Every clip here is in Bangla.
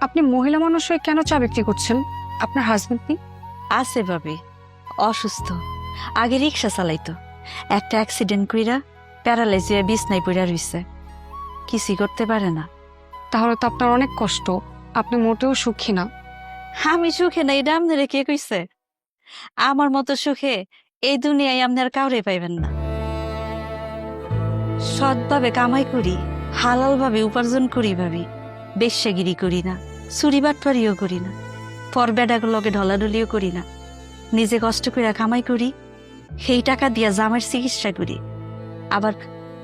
আপনি মহিলা মানুষ হয়ে কেন চা বিক্রি করছেন? আপনার হাজবেন্ড নেই? আছে ভাবি অসুস্থ। আগে রিক্সা চালাইতো। একটা অ্যাক্সিডেন্ট কইরা প্যারালাইজ হয়ে বিছনায় পড়া রইছে। কিছুই করতে পারে না। তাহলে তো আপনার অনেক কষ্ট। আপনি মোটেও সুখী না। আমি সুখে না এটা আপনারে কে কইছে? আমার মতো সুখে এই দুনিয়ায় আপনার কাউরে পাইবেন না। সৎভাবে কামাই করি হালালভাবে উপার্জন করি ভাবি। বেশ্যাগিরি করি না, চুরি বাটপারিও করি না পর বেডাগুলোকে ঢলাঢলিও করি না। নিজে কষ্ট করে কামাই করি, সেই টাকা দিয়া জামার চিকিৎসা করি। আবার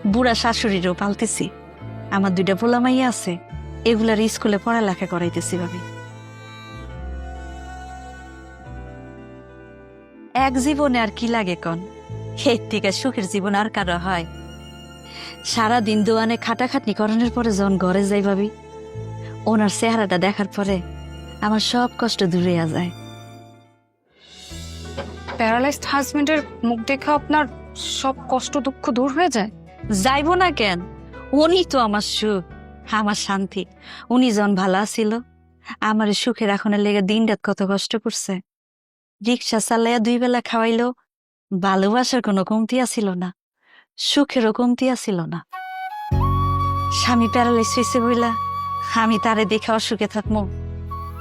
বুড়া শাশুড়িরও পালতেছি। আমার দুইটা পোলামাইয়া আছে, এগুলার স্কুলে পড়ালেখা করাইতেছি ভাবি। এক জীবনে আর কি লাগে কন? এর থেকে সুখের জীবন আর কারও হয়। সারা দিন দোয়ানে খাটাখাটনি করানোর পরে যখন ঘরে যাই ভাবি ওনার চেহারাটা দেখার পরে আমার সব কষ্ট দূরে যায়। প্যারালাইজড হাজবেন্ডের মুখ দেখে আপনার সব কষ্ট দুঃখ দূর হয়ে যায়? যাইব না কেন? উনি তো আমার সুখ আমার শান্তি। উনি যখন ভালো আছিল আমার সুখের এখনের লেগে দিন রাত কত কষ্ট করছে। রিক্সা চালাইয়া দুই বেলা খাওয়াইলেও ভালোবাসার কোনো কমতি আছিল না সুখেরও কমতি আছিল না। স্বামী প্যারালাইস হয়েছে বইলা আমি তারে দেখে অসুখে থাকব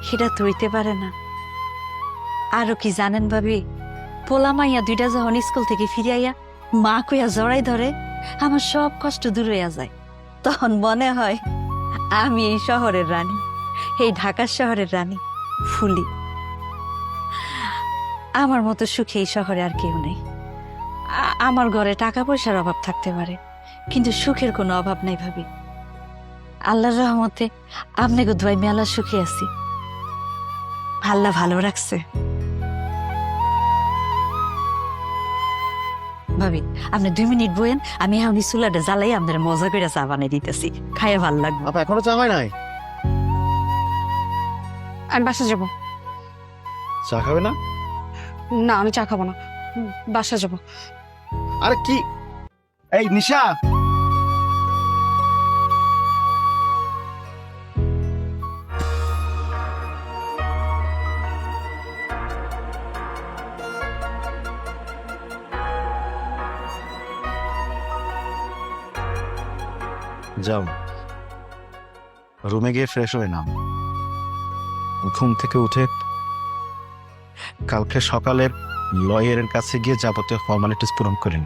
সেটা তো হইতে পারে না। আরও কি জানেন ভাবি? পোলা মাইয়া দুইটা যখন স্কুল থেকে ফিরিয়াইয়া মা কইয়া জড়াই ধরে, আমার সব কষ্ট দূর হইয়া যায়। তখন মনে হয় আমি এই শহরের রানী, এই ঢাকার শহরের রানী, ফুলি। আমার মতো সুখে এই শহরে আর কেউ নেই। আমার ঘরে টাকা পয়সার অভাব থাকতে পারে, কিন্তু সুখের কোনো অভাব নাই ভাবি। আল্লাহর রহমতে আপনাকে দুয়াই মেলা সুখে আছি। আল্লাহ ভালো রাখছে। ভাবি আপনি দুই মিনিট বইয়েন আমি এখন চুলাটা জ্বালাই আপনার মজা করে চা বানিয়ে দিতেছি। খাইয়ে ভালো লাগবে। আপা এখনও চা হয় নাই? আমি বাসা যাব। চা খাবে না? না আমি চা খাব না। বাসা যাব। আরে কি? এই নিশা! যাও। রুমে গিয়ে ফ্রেশ হয়ে নাও। ঘুম থেকে উঠে কালকে সকালে লয়ারের কাছে গিয়ে যাবতীয় ফর্মালিটিস পূরণ করেন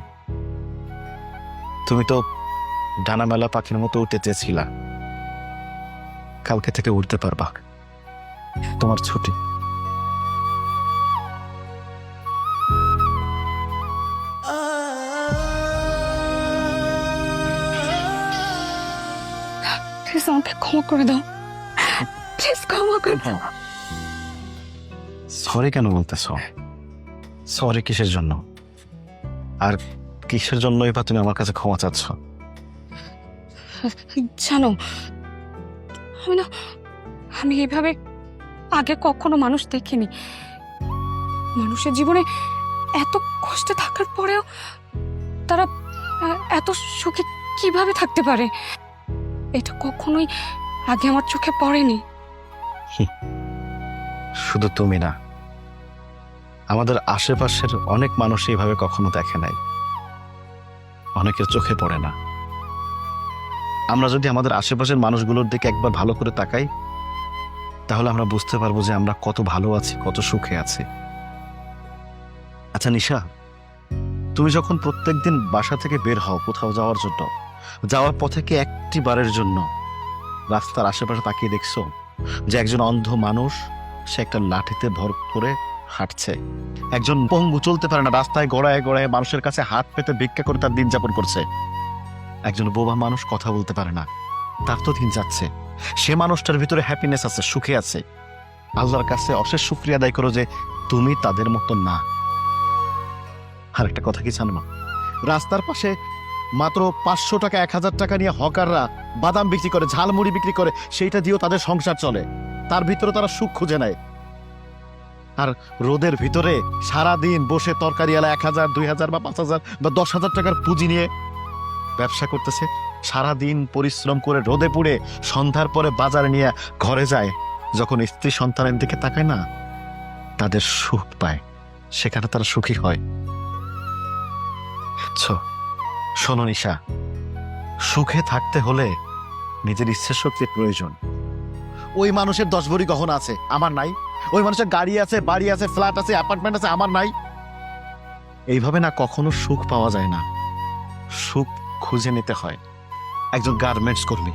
তুমি তো ডানা মেলা পাখির মতো উঠতে চেয়েছিলা। কালকে থেকে উঠতে পারবা। তোমার ছুটি। আমাকে ক্ষমা করে দাও। প্লিজ ক্ষমা করে দাও। সরি কেন বলতেছ? সরি কিসের জন্য? আর কিসের জন্য এবার তুমি আমার কাছে ক্ষমা চাচ্ছ? জানো আমি না আমি এইভাবে আগে কখনো মানুষ দেখিনি। মানুষের জীবনে এত কষ্টে থাকার পরেও তারা এত সুখে কীভাবে থাকতে পারে? এটা কখনোই আগে আমার চোখে পড়েনি। শুধু তুমি না। আমাদের আশেপাশের অনেক মানুষ এইভাবে কখনো দেখে নাই। অনেকের চোখে পড়ে না। আমরা যদি আমাদের আশেপাশের মানুষগুলোর দিকে একবার ভালো করে তাকাই, তাহলে আমরা বুঝতে পারব যে আমরা কত ভালো আছি, কত সুখে আছি। আচ্ছা নিশা, তুমি যখন প্রত্যেকদিন বাসা থেকে বের হও কোথাও যাওয়ার জন্য যাওয়ার পথে কি একটি বারের জন্য রাস্তার আশেপাশে তাকিয়ে দেখছ যে একজন অন্ধ মানুষ, সে একটা লাঠিতে ভর করে হাঁটছে? একজন পঙ্গু চলতে পারে না, রাস্তায় গড়ায় গড়ায় মানুষের কাছে হাত পেতে ভিক্ষা করে তার দিন যাপন করছে। একজন বোবা মানুষ কথা বলতে পারে না। তার তো দিন যাচ্ছে। সে মানুষটার ভিতরে হ্যাপিনেস আছে, সুখে আছে। আল্লাহর কাছে অশেষ শুক্রিয়া আদায় করো যে তুমি তাদের মতো না। আর একটা কথা কি জানো? রাস্তার পাশে মাত্র পাঁচশো টাকা, এক হাজার টাকা নিয়ে হকাররা বাদাম বিক্রি করে, ঝালমুড়ি বিক্রি করে, সেইটা দিয়েও তাদের সংসার চলে। তার ভিতরে তারা সুখ খুঁজে নেয়। আর রোদের ভিতরে সারা দিন বসে তরকারি এলা এক হাজার, দুই হাজার বা পাঁচ হাজার বা দশ হাজার টাকার পুঁজি নিয়ে ব্যবসা করতেছে। সারা দিন পরিশ্রম করে রোদে পুড়ে সন্ধ্যার পরে বাজারে নিয়ে ঘরে যায়। যখন স্ত্রী সন্তানের দিকে তাকায় না, তাদের সুখ পায়। সেখানে তারা সুখী হয়। বুঝছ? শোনো নিশা, সুখে থাকতে হলে নিজের ইচ্ছে শক্তির প্রয়োজন। ওই মানুষের দশ ভরি গহনা আছে, আমার নাই। ওই মানুষের গাড়ি আছে, বাড়ি আছে, ফ্ল্যাট আছে, অ্যাপার্টমেন্ট আছে, আমার নাই। এইভাবে না কখনো সুখ পাওয়া যায় না। সুখ খুঁজে নিতে হয়। একজন গার্মেন্টস কর্মী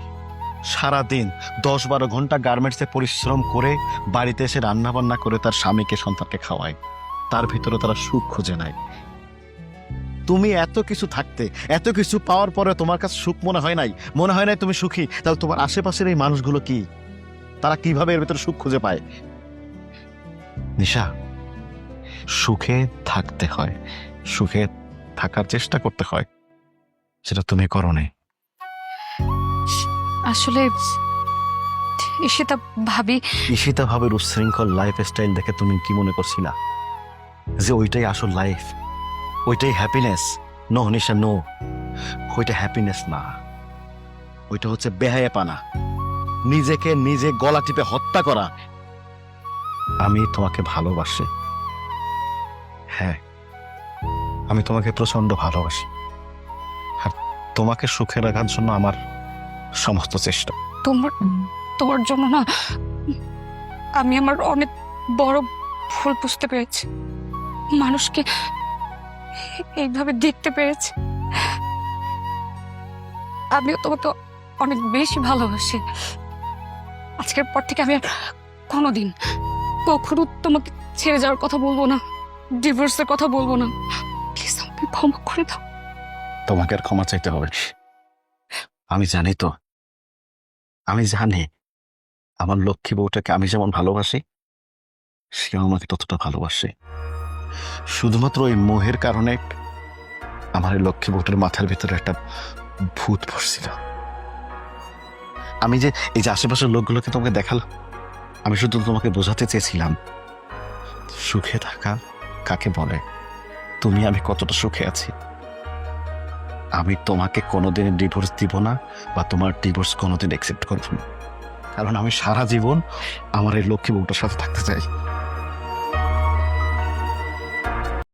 সারা দিন দশ বারো ঘণ্টা গার্মেন্টসে পরিশ্রম করে বাড়িতে এসে রান্না বান্না করে তার স্বামীকে, সন্তানকে খাওয়ায়। তার ভিতরে তারা সুখ খুঁজে নেয়। তুমি এত কিছু থাকতে এত কিছু পাওয়ার পরে তোমার কাছে সুখ মনে হয় নাই মনে হয় নাই তুমি সুখী তাহলে তোমার আশেপাশের এই মানুষগুলো কি? তারা কীভাবে এর ভিতরে সুখ খুঁজে পায়? নিশা সুখে থাকতে হয় সুখে থাকার চেষ্টা করতে হয় সেটা তুমি করো নাই। আসলে ঈশিতা ভাবি ঈশিতা ভাবের উচ্ছৃঙ্খল লাইফ স্টাইল দেখে তুমি কি মনে করছিলা? যে ওইটাই আসল লাইফ ওইটাই হ্যাপিনেস নো নিশা নো ওইটা হ্যাপিনেস না। ওইটা হচ্ছে বেহায়াপানা। নিজেকে নিজে গলা টিপে হত্যা করা। আমি তোমাকে ভালোবাসি। হ্যাঁ আমি তোমাকে প্রচণ্ড ভালোবাসি। আর তোমাকে সুখে রাখার জন্য আমার সমস্ত চেষ্টা। তোমার তোমার জন্য না, আমি আমার অনেক বড় ভুল বুঝতে পেরেছি। মানুষকে এইভাবে দেখতে পেরেছি। আমিও তোমাকে অনেক বেশি ভালোবাসি। আজকের পর থেকে আমি কোনোদিন কখনো তোমাকে ছেড়ে যাওয়ার কথা বলব না ডিভোর্সের কথা বলব না। প্লিজ আমাকে ক্ষমা করে দাও। তোমাকে আর ক্ষমা চাইতে হবে। আমি জানি তো। আমি জানি আমার লক্ষ্মী বউটাকে আমি যেমন ভালোবাসি, সেও আমাকে ততটা ভালোবাসে। শুধুমাত্র ওই মোহের কারণে আমার লক্ষ্মী বউটার মাথার ভিতরে একটা ভূত পড়ছিল। আমি যে এই যে আশেপাশের লোকগুলোকে তোমাকে দেখালাম, আমি শুধু তোমাকে বোঝাতে চেয়েছিলাম, সুখে থাকা কাকে বলে? তুমি আমি কতটা সুখে আছি? আমি তোমাকে কোনোদিন ডিভোর্স দিব না বা তোমার ডিভোর্স কোনোদিন অ্যাকসেপ্ট করব না। কারণ আমি সারা জীবন আমার এই লক্ষ্মী বউটার সাথে থাকতে চাই।